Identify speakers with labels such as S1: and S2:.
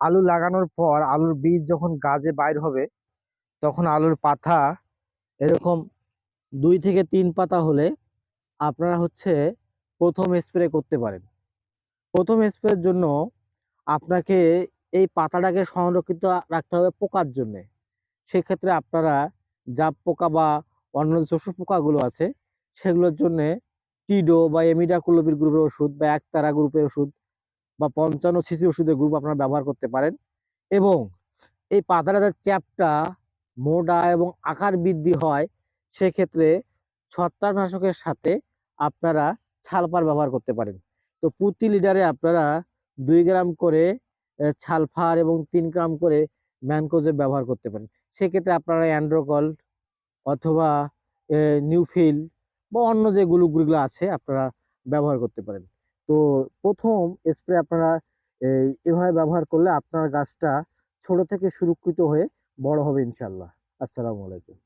S1: আলু লাগানোর পর আলুর বীজ যখন গাছে বাইর হবে, তখন আলুর পাতা এরকম দুই থেকে তিন পাতা হলে আপনারা হচ্ছে প্রথম স্প্রে করতে পারেন। প্রথম স্প্রের জন্য আপনাকে এই পাতাটাকে সংরক্ষিত রাখতে হবে পোকার জন্যে। সেক্ষেত্রে আপনারা জাপ পোকা বা অন্য শস্য পোকাগুলো আছে, সেগুলোর জন্যে টিডো বা এমিডাকুলোবির গ্রুপের ওষুধ বা একতারা গ্রুপের ওষুধ বা পঞ্চান্ন সিসি ওষুধের গ্রুপ আপনারা ব্যবহার করতে পারেন। এবং এই পাতাটা যাতে চ্যাপটা মোটা এবং আকার বৃদ্ধি হয়, সেক্ষেত্রে ছত্রাকনাশকের সাথে আপনারা ছালপার ব্যবহার করতে পারেন। তো প্রতি লিটারে আপনারা দুই গ্রাম করে ছালফার এবং তিন গ্রাম করে ম্যানকোজেব ব্যবহার করতে পারেন। সেক্ষেত্রে আপনারা অ্যান্ড্রোকল অথবা নিউফিল বা অন্য যে গুলো আছে আপনারা ব্যবহার করতে পারেন। তো প্রথম স্প্রে আপনারা এভাবে ব্যবহার করলে আপনার গাছটা ছোট থেকে সুরক্ষিত হয়ে বড় হবে ইনশাল্লাহ। আসসালামু আলাইকুম।